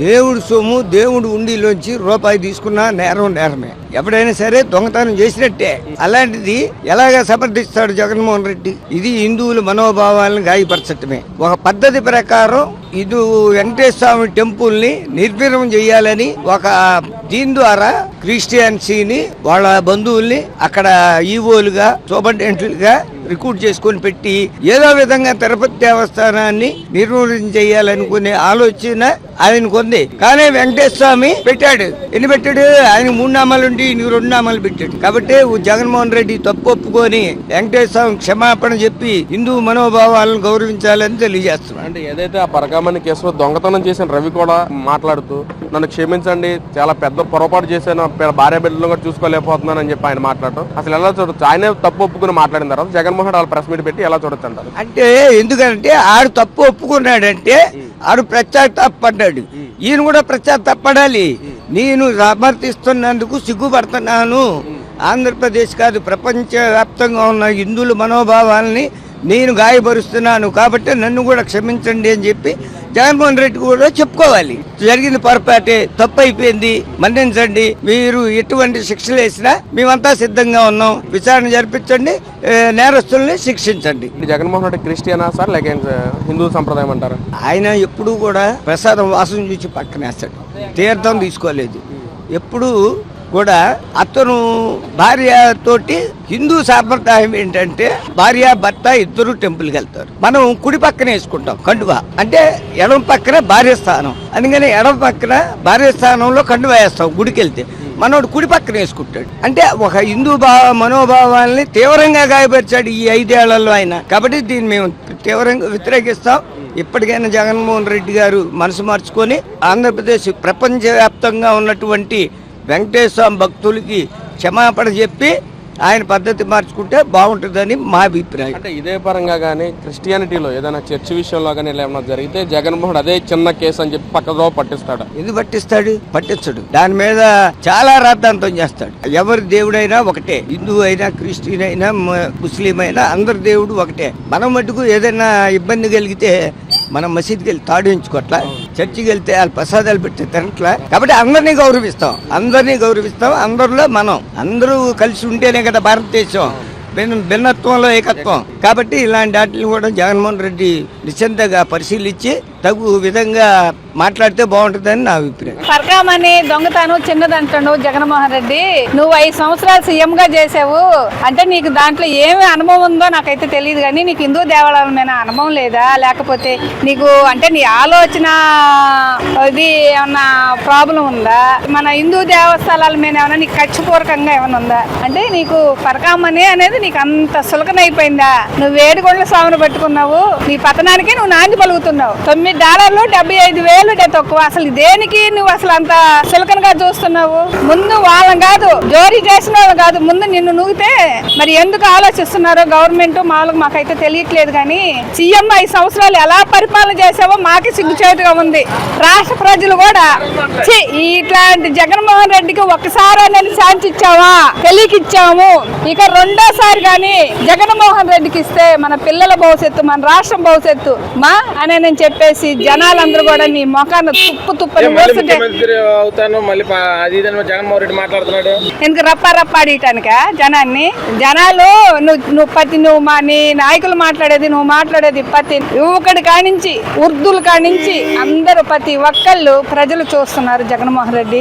దేవుడు సొమ్ము దేవుడు ఉండిలోంచి రూపాయి తీసుకున్న నేరం నేరమే. ఎప్పుడైనా సరే దొంగతనం చేసినట్టే. అలాంటిది ఎలాగ సమర్థిస్తాడు జగన్మోహన్ రెడ్డి? ఇది హిందువుల మనోభావాలను గాయపరచటమే. ఒక పద్ధతి ప్రకారం ఇది వెంకటేశ్వర స్వామి టెంపుల్ని నిర్వీర్యం చేయాలని ఒక దీని ద్వారా క్రిస్టియన్సీని వాళ్ళ బంధువుల్ని అక్కడ ఈవోలుగా సూపరింటెండెంట్లుగా రిక్రూట్ చేసుకొని పెట్టి ఏదో విధంగా తిరుపతి దేవస్థానాన్ని నిర్మూలన చేయాలనుకునే ఆలోచన ఆయనకు ఉంది. కానీ వెంకటేశ్వర స్వామి పెట్టాడు. ఎన్ని పెట్టాడు? ఆయన మూడు నామాలు ఉండి ఈయనకి రెండు నామాలు పెట్టాడు. కాబట్టి జగన్మోహన్ రెడ్డి తప్పు ఒప్పుకొని వెంకటేశ్వర స్వామి క్షమాపణ చెప్పి హిందూ మనోభావాలను గౌరవించాలని తెలియజేస్తున్నాడు. అంటే ఏదైతే ఆ పరకామణి కేసులో దొంగతనం చేసిన రవి కూడా మాట్లాడుతూ నన్ను క్షమించండి చాలా పెద్ద పొరపాటు చేశాను భార్య బిడ్డలను కూడా చూసుకోలేకపోతున్నాను అని చెప్పి ఆయన మాట్లాడటం. అసలు ఎలా చూడొచ్చు? ఆయనే తప్పు ఒప్పుకుని మాట్లాడిన తర్వాత జగన్మోహన్ వాళ్ళ ప్రెస్ మీట్ పెట్టి ఎలా చూడొచ్చు అంటారు? అంటే ఎందుకంటే ఆడు తప్పు ఒప్పుకున్నాడంటే ఆడు పడ్డాడు ఈయన కూడా పడాలి నేను సమర్థిస్తున్నందుకు సిగ్గుపడుతున్నాను. ఆంధ్రప్రదేశ్ కాదు ప్రపంచ వ్యాప్తంగా ఉన్న హిందువుల మనోభావాల్ని నేను గాయపరుస్తున్నాను కాబట్టి నన్ను కూడా క్షమించండి అని చెప్పి జగన్మోహన్ రెడ్డి కూడా చెప్పుకోవాలి. జరిగింది పొరపాటే తప్పు అయిపోయింది మన్నించండి. మీరు ఎటువంటి శిక్షలు వేసినా మేమంతా సిద్ధంగా ఉన్నాం. విచారణ జరిపించండి. నేరస్తుల్ని శిక్షించండి. జగన్మోహన్ రెడ్డి క్రిస్టియనా సార్ లేక? హిందూ సంప్రదాయం అంటారు? ఆయన ఎప్పుడూ కూడా ప్రసాదం వాసన చూసి పక్కనేస్తాడు. తీర్థం తీసుకోలేదు. ఎప్పుడు కూడా అతను భార్యతో హిందూ సాంప్రదాయం ఏంటంటే భార్య భర్త ఇద్దరు టెంపుల్కి వెళ్తారు. మనం కుడి పక్కన వేసుకుంటాం కండువా. అంటే ఎడమ పక్కన భార్య స్థానం. అందుకని ఎడమ పక్కన భార్య స్థానంలో కండువా వేస్తాం గుడికి వెళ్తే మనోడు కుడి పక్కన వేసుకుంటాడు. అంటే ఒక హిందూ భావ మనోభావాల్ని తీవ్రంగా గాయపరిచాడు ఈ ఐదేళ్ళలో ఆయన. కాబట్టి దీన్ని మేము తీవ్రంగా వ్యతిరేకిస్తాం. ఇప్పటికైనా జగన్మోహన్ రెడ్డి గారు మనసు మార్చుకొని ఆంధ్రప్రదేశ్ ప్రపంచవ్యాప్తంగా ఉన్నటువంటి వెంకటేశ్వర భక్తులకి క్షమాపణ చెప్పి ఆయన పద్ధతి మార్చుకుంటే బాగుంటుందని మా అభిప్రాయం. అంటే ఇదే పరంగా కానీ క్రిస్టియానిటీలో ఏదైనా చర్చ్ విషయంలో కానీ ఇలా ఏమైనా జరిగితే జగన్మోహన్ అదే చిన్న కేసు అని చెప్పి పక్కదో పట్టిస్తాడు. ఎందుకు పట్టిస్తాడు? పట్టించడు. దాని మీద చాలా రాద్ధాంతం చేస్తాడు. ఎవరి దేవుడైనా ఒకటే. హిందూ అయినా క్రిస్టియన్ అయినా ముస్లిం అయినా అందరి దేవుడు ఒకటే. మనం మటుకు ఏదైనా ఇబ్బంది కలిగితే మనం మసీద్కి వెళ్ళి తాడు ఎంచుకోవట్లా? చర్చికి వెళ్తే వాళ్ళు ప్రసాదాలు పెట్టి తినట్లే కాబట్టి అందరినీ గౌరవిస్తాం. అందరినీ గౌరవిస్తాం. అందరిలో మనం. అందరూ కలిసి ఉంటేనే కదా భారతదేశం. భిన్న భిన్నత్వంలో ఏకత్వం. కాబట్టి ఇలాంటి వాటిని కూడా జగన్మోహన్ రెడ్డి నిశ్చింతగా పరిశీలించి తగు విధంగా మాట్లాడితే బాగుంటుందని నా అభిప్రాయం. పరకామని దొంగతనం చిన్నదంటాడు జగన్మోహన్ రెడ్డి. నువ్వు ఐదు సంవత్సరాలు సీఎం గా చేసావు. అంటే నీకు దాంట్లో ఏమి అనుభవం ఉందో నాకైతే తెలియదు కానీ నీకు హిందూ దేవాలయం మీద అనుభవం లేదా? లేకపోతే నీకు అంటే నీ ఆలోచన ఇది ఏమన్నా ప్రాబ్లం ఉందా? మన హిందూ దేవస్థానాల మీద ఏమైనా నీకు ఖర్చుపూర్వకంగా ఏమైనా ఉందా? అంటే నీకు పరకామని అనేది నీకు అంత సులకనైపోయిందా? నువ్వు వేడిగొండల స్వామిని పట్టుకున్నావు. నీ పతనానికి నువ్వు నాంది పలుకుతున్నావు. తొమ్మిది డాలర్లు డెబ్బై ఐదు వేలు డే తక్కువ. అసలు దేనికి నువ్వు అసలు అంత సిలకనగా చూస్తున్నావు? ముందు వాళ్ళని కాదు జోరీ చేసిన వాళ్ళు కాదు ముందు నిన్ను నూగితే మరి ఎందుకు ఆలోచిస్తున్నారో గవర్నమెంట్ మామూలుగా మాకైతే తెలియట్లేదు కానీ సీఎం ఐదు సంవత్సరాలు ఎలా పరిపాలన చేసావో మాకే సిగ్గుచేటుగా ఉంది. రాష్ట్ర ప్రజలు కూడా ఇట్లాంటి జగన్మోహన్ రెడ్డికి ఒక్కసారి అనేది ఛాన్స్ ఇచ్చావా? తెలియకి ఇచ్చాము. ఇక రెండోసారి కానీ జగన్మోహన్ రెడ్డికి ఇస్తే మన పిల్లల భవిష్యత్తు మన రాష్ట్రం భవిష్యత్తు మా అని నేను చెప్పేసి జనాలందరూ కూడా నీ మొఖాన్ని తుప్పు తుప్పని మోస్తుంటే అవుతాను మళ్ళీ పా- అది ఇది అని జగన్మోహన్ రెడ్డి మాట్లాడుతున్నాడు. ఎందుకు రప్ప రప్ప అడిగటానిక జనాన్ని? జనాలు నువ్వు నువ్వు ప్రతి నువ్వు మా నీ నాయకులు మాట్లాడేది నువ్వు మాట్లాడేది ప్రతి యువకుడి కానించి ఉర్దుల కానించి అందరూ ప్రతి ఒక్కళ్ళు ప్రజలు చూస్తున్నారు జగన్మోహన్ రెడ్డి.